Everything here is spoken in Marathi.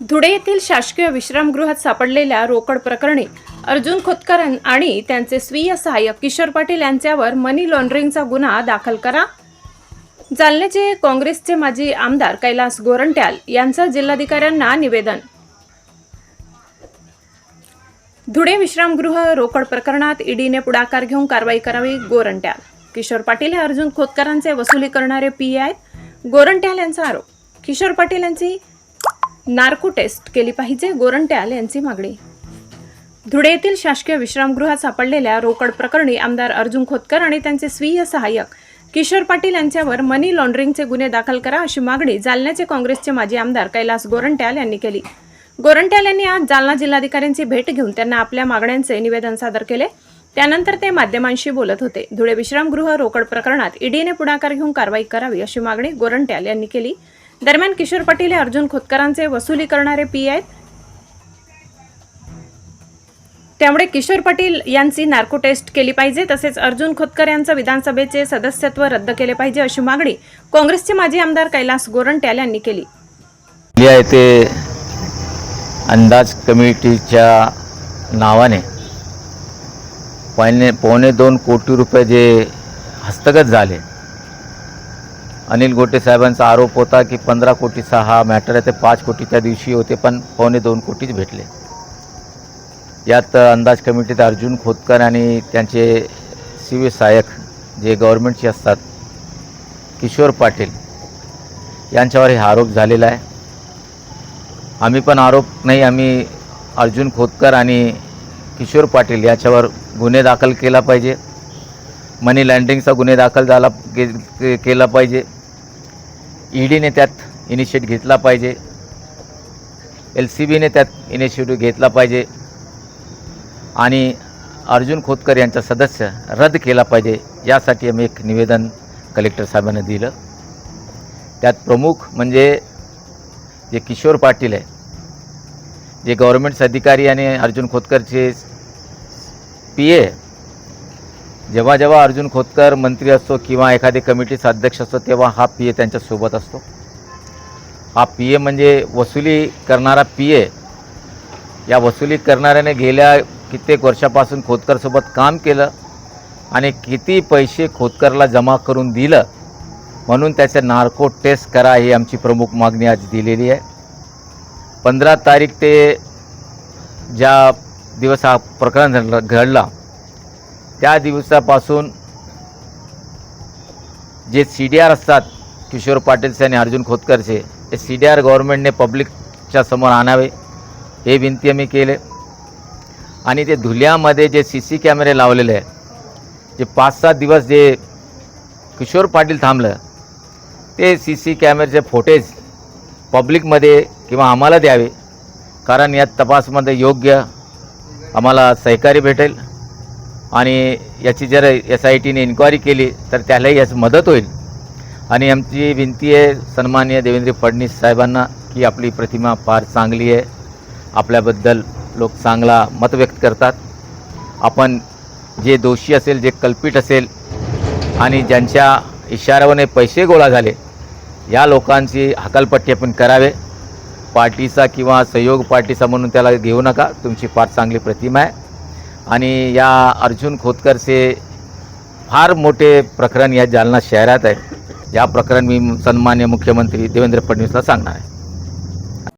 धुळे येथील शासकीय विश्रामगृहात सापडलेल्या रोकड प्रकरणी अर्जुन खोतकरन आणि त्यांचे स्वीय सहाय्यक किशोर पाटील यांच्यावर मनी लॉन्ड्रिंगचा गुन्हा दाखल करा. जालन्याचे काँग्रेसचे माजी आमदार कैलास गोरंट्याल यांचं जिल्हाधिकाऱ्यांना निवेदन. धुळे विश्रामगृह रोकड प्रकरणात ईडीने पुढाकार घेऊन कारवाई करावी गोरंट्याल. किशोर पाटील हे अर्जुन खोतकरांचे वसुली करणारे पी आहेत. गोरंट्याल यांचा आरोप. किशोर पाटील यांची नार्को टेस्ट केली पाहिजे गोरंट्याल यांची मागणी. धुळे येथील शासकीय विश्रामगृहात सापडलेल्या रोकड प्रकरणी आमदार अर्जुन खोतकर आणि त्यांचे स्वीय सहाय्यक किशोर पाटील यांच्यावर मनी लॉन्ड्रिंगचे गुन्हे दाखल करा अशी मागणी जालन्याचे काँग्रेसचे माजी आमदार कैलास गोरंट्याल यांनी केली. गोरंट्याल यांनी आज जालना जिल्हाधिकाऱ्यांची भेट घेऊन त्यांना आपल्या मागण्यांचे निवेदन सादर केले. त्यानंतर ते माध्यमांशी बोलत होते. धुळे विश्रामगृह रोकड प्रकरणात ईडीने पुढाकार घेऊन कारवाई करावी अशी मागणी गोरंट्याल यांनी केली. दरम्यान किशोर पाटील हे अर्जुन खोतकरांचे वसुली करणारे पी आहेत. त्यामुळे किशोर पाटील यांची नार्को टेस्ट केली पाहिजे तसेच अर्जुन खोतकर यांचं विधानसभेचे सदस्यत्व रद्द केले पाहिजे अशी मागणी काँग्रेसचे माजी आमदार कैलास गोरंट्याल यांनी केली. ते येथे अंदाज कमिटीच्या नावाने पावणे पावणे दोन कोटी रुपये जे हस्तगत झाले अनिल गोटे साहेबांचा आरोप होता की पंधरा कोटीचा हा मॅटर आहे ते पाच कोटीच्या दिवशी होते पण पावणे दोन कोटीच भेटले. यात अंदाज कमिटीत अर्जुन खोतकर आणि त्यांचे सिव्हिल सहाय्यक जे गव्हर्नमेंटचे असतात किशोर पाटील यांच्यावर हे आरोप झालेला आहे. आम्ही पण आरोप नाही आम्ही अर्जुन खोतकर आणि किशोर पाटील याच्यावर गुन्हे दाखल केला पाहिजे. मनी लँड्रिंगचा गुन्हे दाखल झाला के, के केला पाहिजे. ईडीने त्यात इनिशिएट घेतला पाहिजे. एल सी बीने त्यात इनिशिएटिव्ह घेतला पाहिजे. आणि अर्जुन खोतकर यांचा सदस्य रद्द केला पाहिजे यासाठी आम्ही एक निवेदन कलेक्टर साहेबांना दिलं. त्यात प्रमुख म्हणजे जे किशोर पाटील आहे जे गव्हर्मेंट्स अधिकारी आणि अर्जुन खोतकरचे पी ए जेव्हा जेव्हा अर्जुन खोतकर मंत्री असतो किंवा एखादे कमिटीचा अध्यक्ष असतो तेव्हा हा पी ए त्यांच्यासोबत असतो. हा पी ए म्हणजे वसुली करणारा पी ए. या वसुली करणाऱ्याने गेल्या कित्येक वर्षापासून खोतकरसोबत काम केलं आणि किती पैसे खोतकरला जमा करून दिलं म्हणून त्याचे नार्को टेस्ट करा ही आमची प्रमुख मागणी आज दिलेली आहे. पंधरा तारीख ते ज्या दिवस हा प्रकरण घडला घडला त्या दिवसापासून जे सी डी आर असतात किशोर पाटीलचे आणि अर्जुन खोतकरचे ते सी डी आर गव्हर्नमेंटने पब्लिकच्या समोर आणावे हे विनंती आम्ही केले. आणि ते धुल्यामध्ये जे सी सी कॅमेरे लावलेले आहेत जे पाच सात दिवस जे किशोर पाटील थांबलं ते सी सी कॅमेऱ्याचे फोटेज पब्लिकमध्ये किंवा आम्हाला द्यावे कारण या तपासमध्ये योग्य आम्हाला सहकार्य भेटेल. आणि याची जर एस आय टीने इन्क्वायरी केली तर त्यालाही याची मदत होईल. आणि आमची विनंती आहे सन्माननीय देवेंद्र फडणवीस साहेबांना की आपली प्रतिमा फार चांगली आहे. आपल्याबद्दल लोक चांगला मत व्यक्त करतात. आपण जे दोषी असेल जे कल्पित असेल आणि ज्यांच्या इशाऱ्यावरने पैसे गोळा झाले या लोकांची हकालपट्टी आपण करावे. पार्टीचा किंवा सहयोग पार्टीचा म्हणून त्याला घेऊ नका. तुमची फार चांगली प्रतिमा आहे. आणि या अर्जुन खोतकरचे फार मोठे प्रकरण या जालना शहरात आहे. या प्रकरण मी सन्मान्य मुख्यमंत्री देवेंद्र फडणवीसला सांगणार आहे.